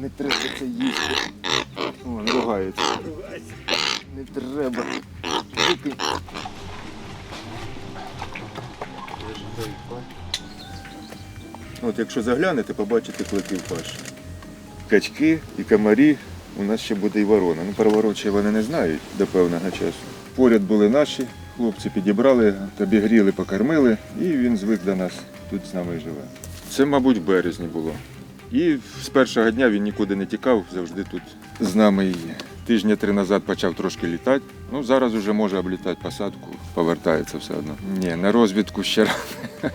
Не треба це їсти. О, ругається. Не треба. Тільки- От якщо заглянете, побачите клики в паші. Качки і комарі, у нас ще буде і ворона. Ну, про ворон ще вони не знають до певного часу. Поряд були наші хлопці, підібрали, обігріли, покормили, і він звик до нас, тут з нами живе. Це, мабуть, в березні було. І з першого дня він нікуди не тікав, завжди тут з нами є. Тижня три назад почав трошки літати. Ну, зараз вже може облітати посадку, повертається все одно. Ні, на розвідку ще рано.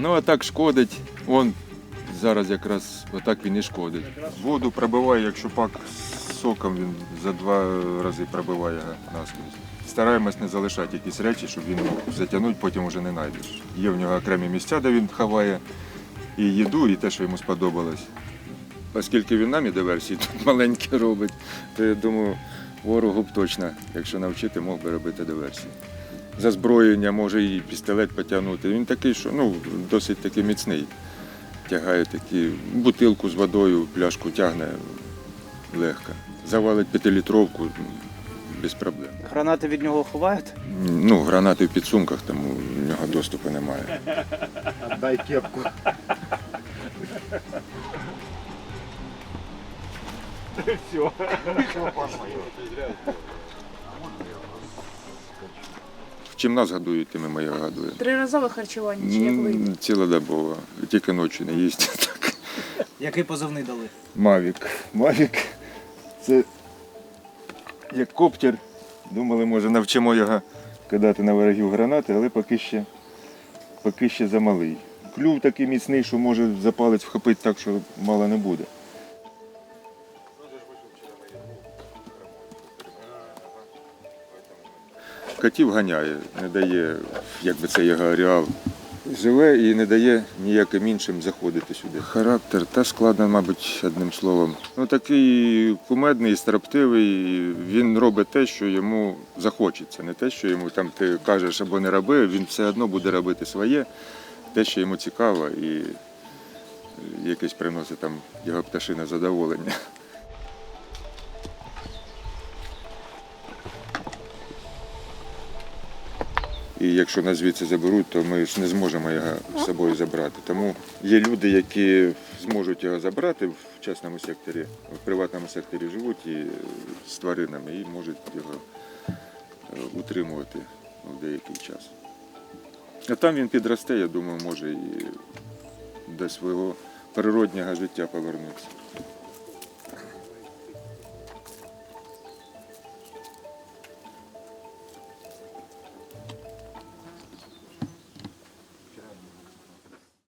Ну, а так шкодить. Он зараз якраз отак він і шкодить. Воду пробиває, якщо пак з соком він за два рази пробиває наскрізь. Стараємось не залишати якісь речі, щоб він затягнути, потім вже не знайдеш. Є в нього окремі місця, де він ховає і їду, і те, що йому сподобалось. Оскільки він нам і диверсії тут маленькі робить, то я думаю, ворогу б точно, якщо навчити, мог би робити диверсії. За зброєння може і пістолет потягнути. Він такий, що ну, досить таки міцний. Тягає такі бутилку з водою, пляшку тягне легко. Завалить п'ятилітровку без проблем. Гранати від нього ховають? Ну, гранати в підсумках, тому в нього доступу немає. Дай кепку. Чим нас годують, тим і ми його. Триразове харчування чи як ви? М, Цілодобово. Тільки ночі не їсть. Так. Який позивний дали? Мавік. Мавік це як коптер. Думали, може навчимо його кидати на ворогів гранати, але поки ще, поки ще замалий. Клюв такий міцний, що може за палець вхопити так, що мало не буде. Котів ганяє, не дає, якби це його ареал. Живе і не дає ніяким іншим заходити сюди. Характер та складно, мабуть, одним словом. Ну такий кумедний, строптивий. Він робить те, що йому захочеться. Не те, що йому там ти кажеш або не роби, він все одно буде робити своє, те, що йому цікаво, і якесь приносить там його пташине задоволення. І якщо нас звідси заберуть, то ми ж не зможемо його з собою забрати. Тому є люди, які зможуть його забрати в частному секторі, в приватному секторі живуть і з тваринами і можуть його е, утримувати в деякий час. А там він підросте, я думаю, може і до свого природнього життя повернутися.